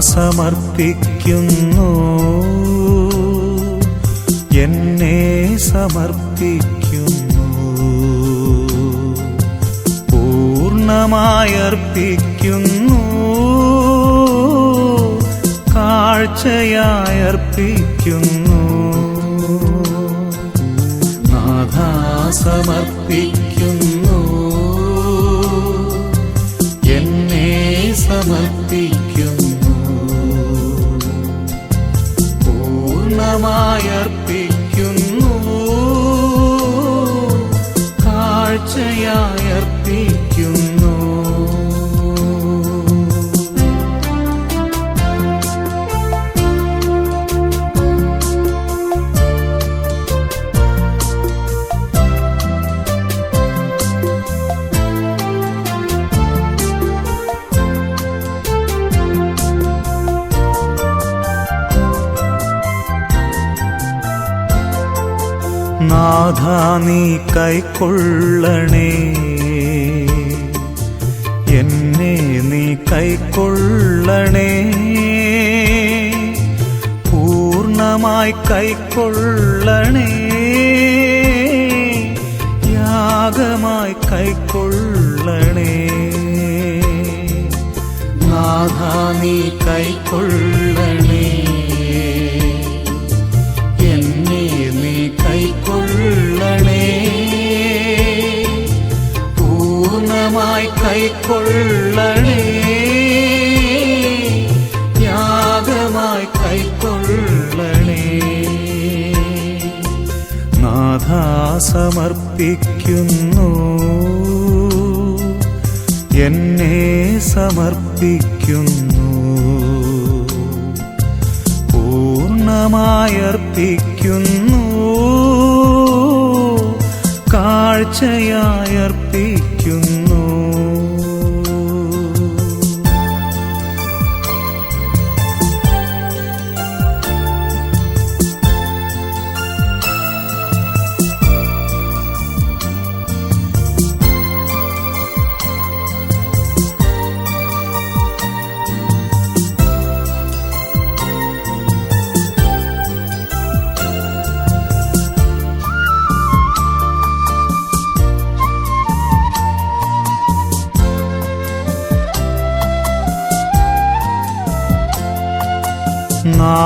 സമർപ്പിക്കുന്നു എന്നെ സമർപ്പിക്കുന്നു. പൂർണമായർപ്പിക്കുന്നു കാഴ്ചയായർപ്പിക്കുന്നു. നാഥാ സമർപ്പിക്കുന്നു നീ കൈക്കൊള്ളണേ എന്നെ നീ കൈക്കൊള്ളണേ പൂർണമായി കൈക്കൊള്ളണേ യാഗമായി കൈക്കൊള്ളണേ നാഥ നീ കൈക്കൊള്ളണേ ത്യാഗമായി കൈക്കൊള്ളണേ. സമർപ്പിക്കുന്നു. എന്നെ സമർപ്പിക്കുന്നു. പൂർണമായർപ്പിക്കുന്നു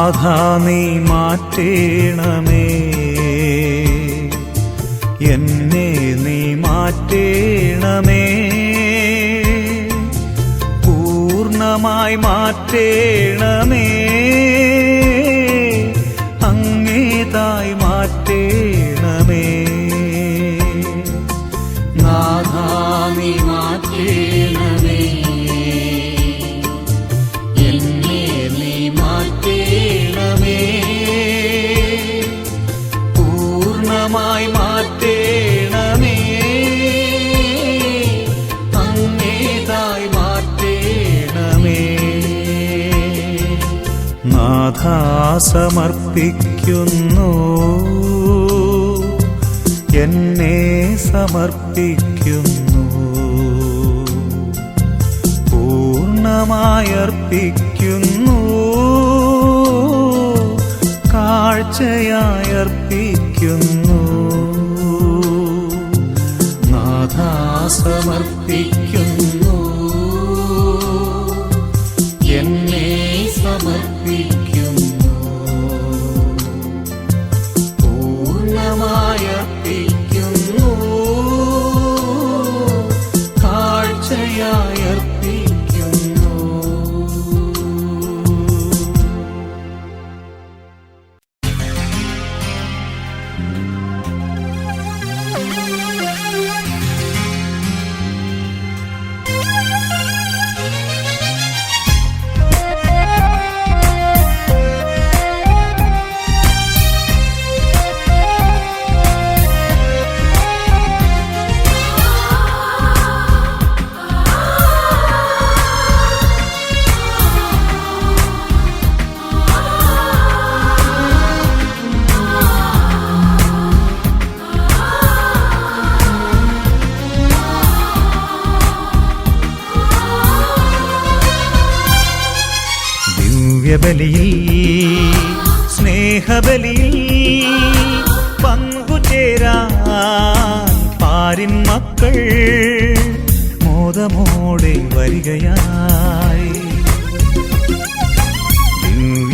നാഥ നീ മാറ്റേണമേ. എന്നെ നീ മാറ്റേണമേ. പൂർണമായി മാറ്റേണമേ. സമർപ്പിക്കുന്നു എന്നെ സമർപ്പിക്കുന്നു. പൂർണമായർപ്പിക്കുന്നു കാഴ്ചയായർപ്പിക്കുന്നു. നാഥാ സമർപ്പിക്കുന്നു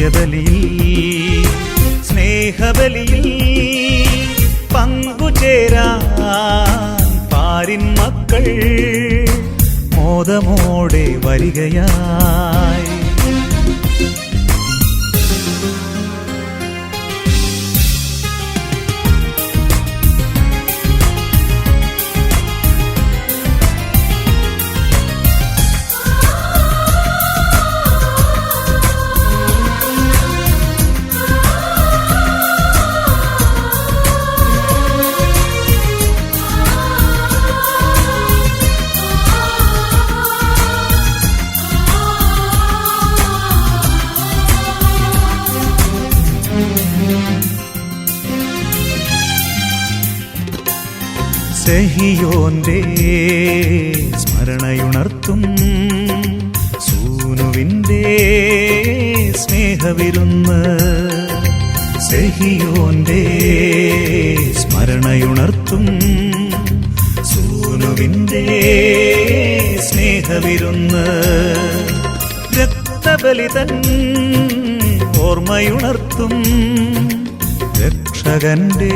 ദിവ്യബലിയിൽ സ്നേഹബലിയിൽ പങ്കുചേരാൻ പാരിൻ മക്കൾ മോദമോടെ വരികയായി സെഹിയോന്റെ സ്മരണയുണർത്തും സൂനുവിന്റെ സ്നേഹവിരുന്ന്. സെഹിയോന്റെ സ്മരണയുണർത്തും സൂനുവിന്റെ സ്നേഹവിരുന്ന്. രക്തബലിതൻ ഓർമ്മയുണർത്തും രക്ഷകന്റെ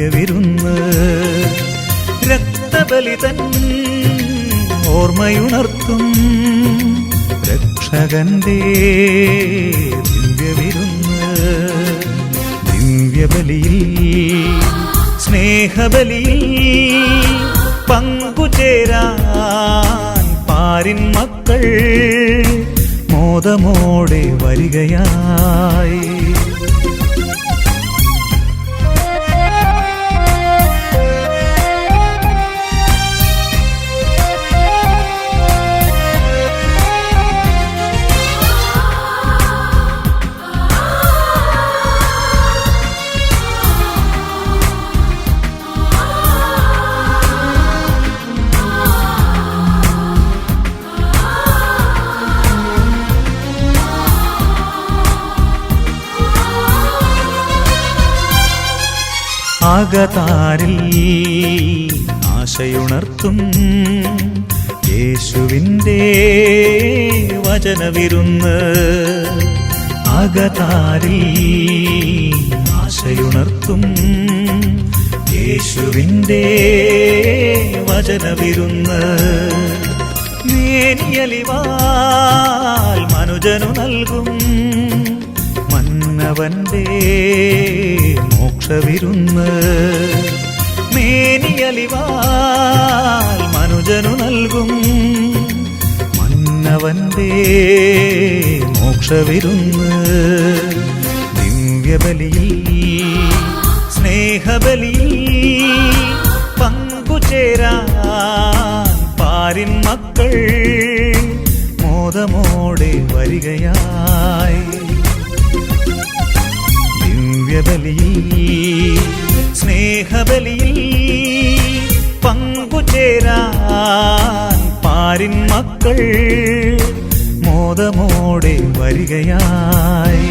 ദിവ്യവിരുന്ന് രക്തബലിതൻ ഓർമ്മയുണർത്തും രക്ഷകന്റെ ദിവ്യവിരുന്ന്. ദിവ്യബലിയിൽ സ്നേഹബലിയിൽ പങ്കുചേരാൻ പാരിൻ മക്കൾ മോദമോടെ വരികയായി. ആകതാരിൽ ആശയുണർത്തും യേശുവിന്റെ വചനവിരുന്ന് ആകതാരിൽ ആശയുണർത്തും യേശുവിന്റെ വചനവിരുന്ന് മേനിയലിവാൽ മനുജനു നൽകും മന്നവന്റെ മോക്ഷവിരുന്ന് മേനിയലിവാൽ മനുജനു നൽകും. മന്നവന്റെ മോക്ഷവിരുന്ന്. ദിവ്യബലിയിൽ സ്നേഹബലിയിൽ പങ്കുചേരാൻ പാരിൻ മക്കൾ മോദമോടെ വരികയായി. ദിവ്യബലിയിൽ സ്നേഹബലിയിൽ പങ്കുചേരാൻ പാരിൻ മക്കൾ മോദമോടെ വരികയായി.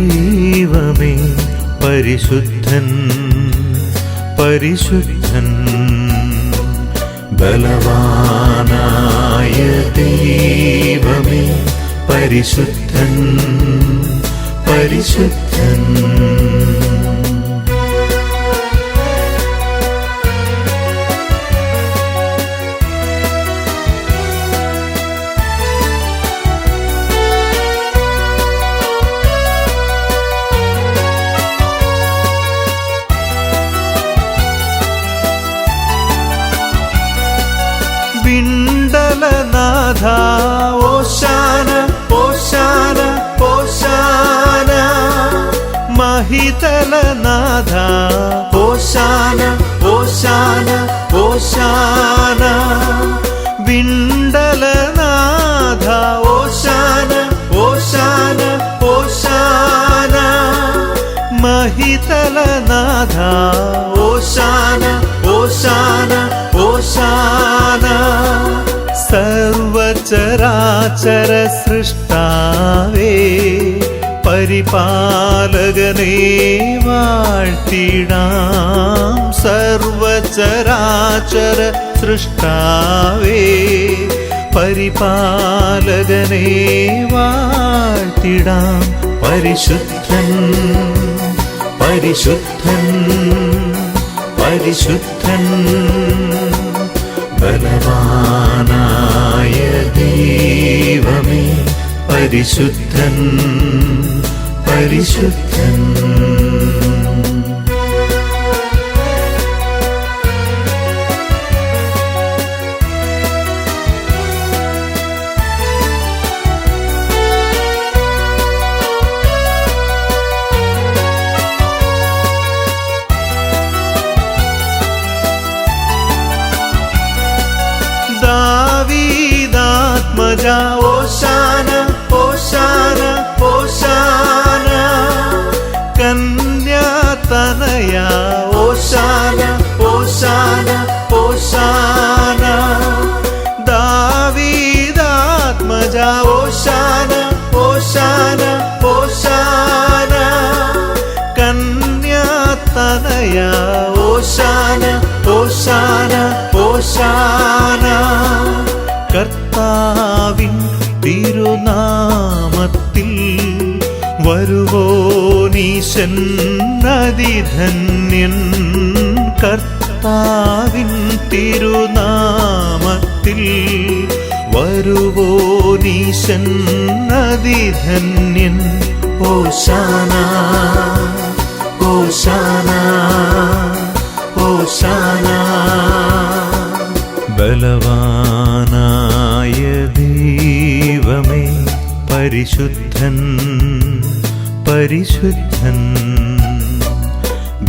ദൈവമേ പരിശുദ്ധൻ പരിശുദ്ധൻ ബലവാനായ ദൈവമേ പരിശുദ്ധൻ പരിശുദ്ധൻ. വിണ്ടലനാഥ ഓശാന ഓശാന ഓശാന. മഹിതലനാഥ ഓശാന ഓശാന ഓശാന. വിണ്ടലനാഥ ഓശാന ഓശാന ഓശാന. മഹിതലനാഥ ഓശാന ഓശാന ഓശാന. സർവചരാചര സൃഷ്ടാവേ പരിപാലകനേ വാഴ്ത്തിടാം സർവചരാചര സൃഷ്ടാവേ പരിപാലകനേ വാഴ്ത്തിടാം പരിശുദ്ധൻ പരിശുദ്ധൻ പരിശുദ്ധൻ. പരിശുദ്ധൻ പരിശുദ്ധൻ. കന്യാതനയ ഓശാന ഓശാന ഓശാന. ദാവീദാത്മജ ഓശാന ഓശാന ഓശാന. കന്യാതനയ ഓശാന ഓശാന ഓശാന. കർത്താവിൻ തിരുനാമത്തിൽ വരുവോനീശൻ അതിധന്യൻ കർത്താവിൻ തിരുനാമത്തിൽ വരുവോനീശൻ അതിധന്യൻ ഓശാന ഓശാന ഓശാന. ബലവാനായ ദൈവമേ പരിശുദ്ധൻ പരിശുദ്ധൻ.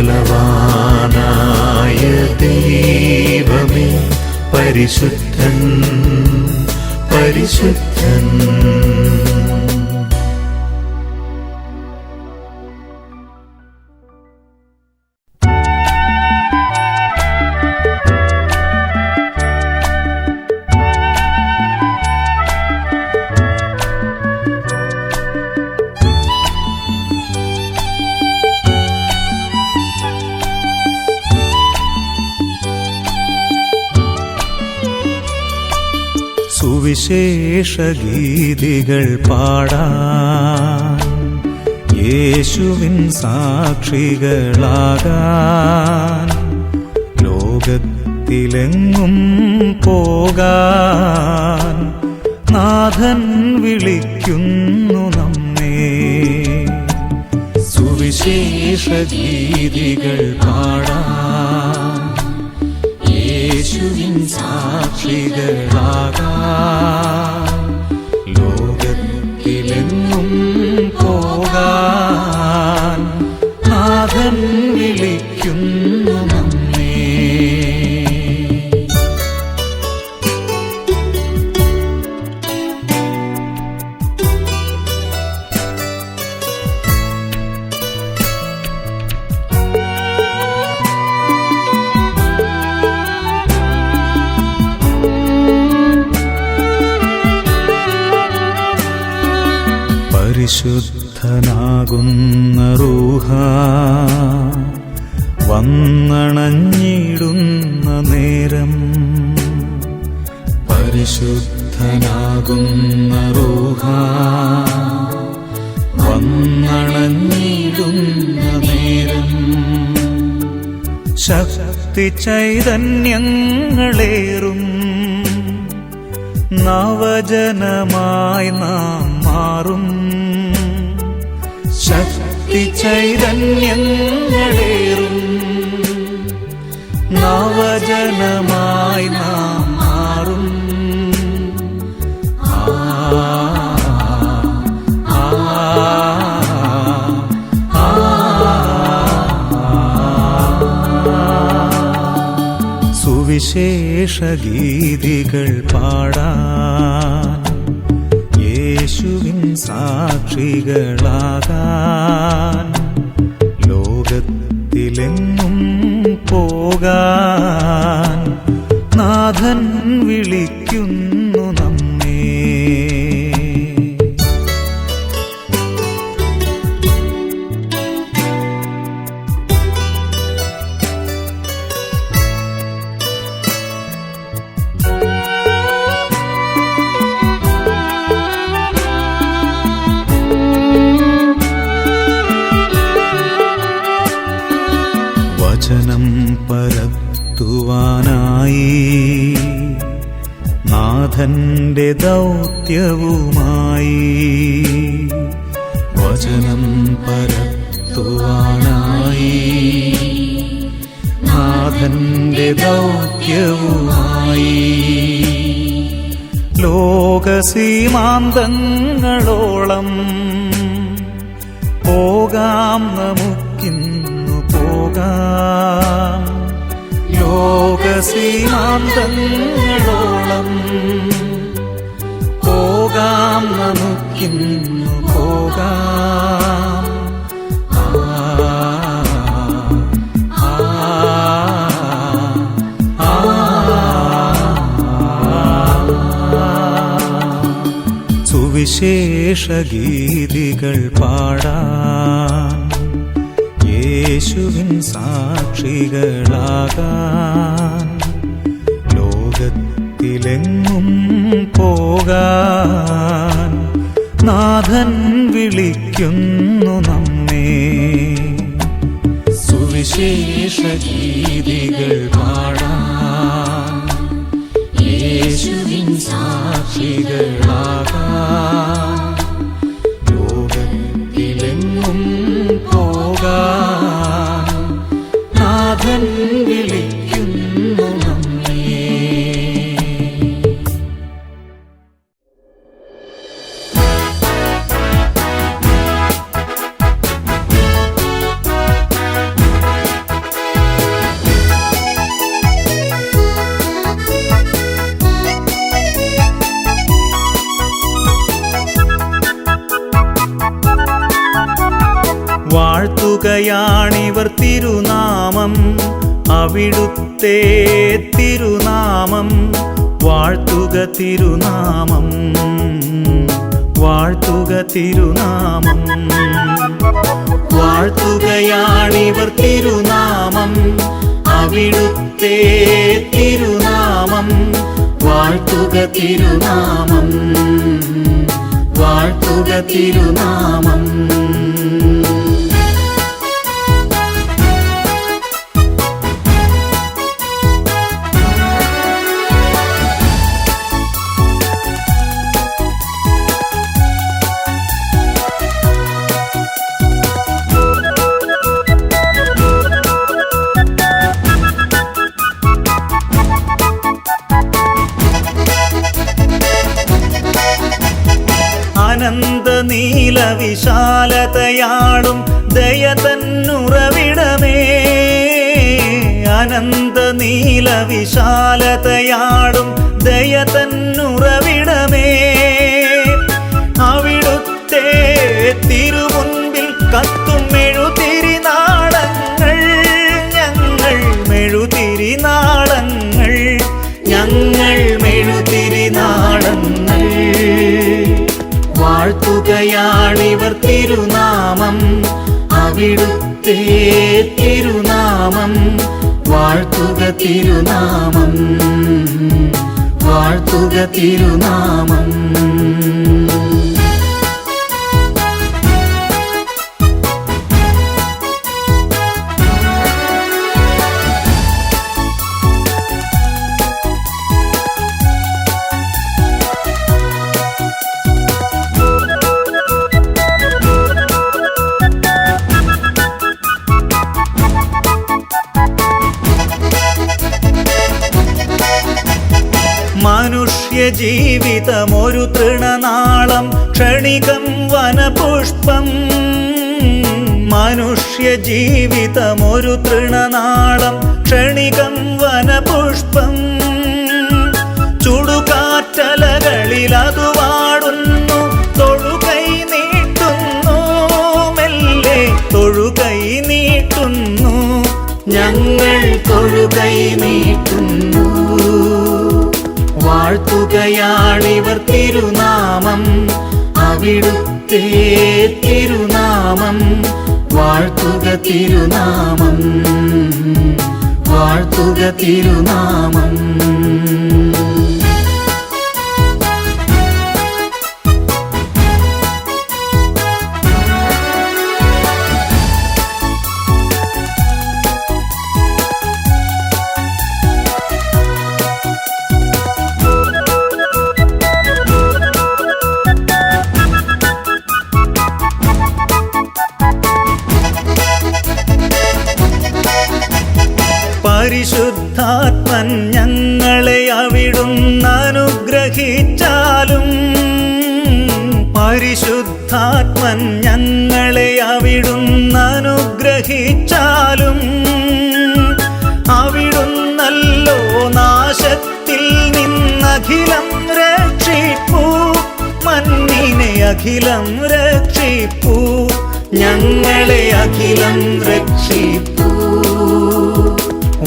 ബലവാനായ ദൈവമേ പരിശുദ്ധൻ പരിശുദ്ധൻ. സുവിശേഷ ഗീതികൾ പാടാൻ യേശുവിൻ സാക്ഷികളാകാൻ ലോകത്തിലെങ്ങും പോകാൻ നാഥൻ വിളിക്കുന്നു നമ്മെ. സുവിശേഷഗീതികൾ പാടാൻ യേശുവിൻ സാക്ഷികളാകാൻ മകൻ വിളിക്കുന്നു നമ്മേ. പരിശുദ്ധ പരിശുദ്ധനാകുന്ന റൂഹ വന്നണഞ്ഞിടുന്ന നേരം. പരിശുദ്ധനാകുന്ന റൂഹ വന്നണഞ്ഞിടുന്ന നേരം. ശക്തി ചൈതന്യങ്ങളേറും നവജനമായി നാം മാറും. ശക്തി ചൈതന്യങ്ങളേറും നവജനമായി നാം മാറും. സുവിശേഷ ഗീതികൾ പാടാൻ സാക്ഷികളാകാൻ ലോകത്തിലെങ്ങും പോകാൻ നാഥന്റെ ദൗത്യവുമായി വചനം പരത്തുവാനായി. നാഥന്റെ ദൗത്യവുമായി ലോകസീമാന്തങ്ങളോളം പോകാം നമുക്കിന്നു പോകാം. ലോകസീമാന്തങ്ങളോളം നമുക്കിന്നു പോകാം ആ ആ ആ സുവിശേഷ ഗീതികൾ പാടാൻ യേശുവിൻ സാക്ഷികളാകാൻ ലോകത്തിലെങ്ങും പോകാൻ നാഥൻ വിളിക്കുന്നു നമ്മെ. സുവിശേഷ ഗീതികൾ പാടാൻ യേശുവിൻ സാക്ഷികളാകാൻ അവിടുത്തെ തിരുനാമം വാഴ്ത്തുക തിരുനാമം വാഴ്ത്തുക തിരുനാമം. വാഴ്ത്തുകയാണിവർ തിരുനാമം അവിടുത്തെ തിരുനാമം വാഴ്ത്തുക തിരുനാമം വാഴ്ത്തുക തിരുനാമം. നീല വിശാലതയാളും ദയ തന്നുറവിടമേ. അനന്ത നീല വിശാലതയാളും ദയ തന്നുറവിടമേ. വിടുത്തേ തിരുനാമം. വാഴ്ത്തുക തിരുനാമം. വാഴ്ത്തുക തിരുനാമം. ക്ഷണികം വനപുഷ്പം. മനുഷ്യ ജീവിതമൊരു തൃണനാളം ക്ഷണികം വനപുഷ്പം. ചുടുകാറ്റലകളിൽ അത് വാടുന്നു തൊഴുകൈ നീട്ടുന്നു മെല്ലെ തൊഴുകൈ നീട്ടുന്നു. ഞങ്ങൾ തൊഴുകൈ നീട്ടുന്നു. വാഴ്ത്തുകയാണിവർ തിരുനാമം. അവിടുത്തെ തിരുനാമം വാഴ്ത്തുക തിരുനാമം വാഴ്ത്തുക തിരുനാമം. ഞങ്ങളെ അവിടുന്ന് അനുഗ്രഹിച്ചാലും അവിടുന്നല്ലോ നാശത്തിൽ നിന്നഖിലം രക്ഷിപ്പൂ മണ്ണിനെ അഖിലം രക്ഷിപ്പൂ ഞങ്ങളെ അഖിലം രക്ഷിപ്പൂ.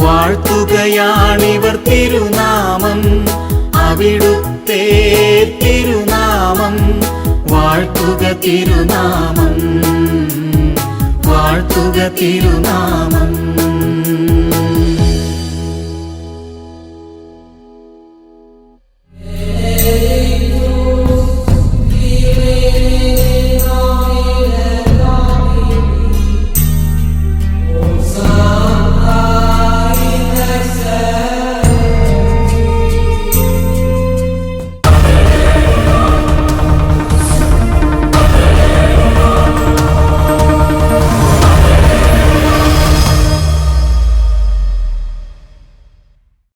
വാഴ്ത്തുകയാണിവർ തിരുനാമം അവിടുത്തെ വാഴ്ത്തുക തിരുനാമം. വാഴ്ത്തുക തിരുനാമം.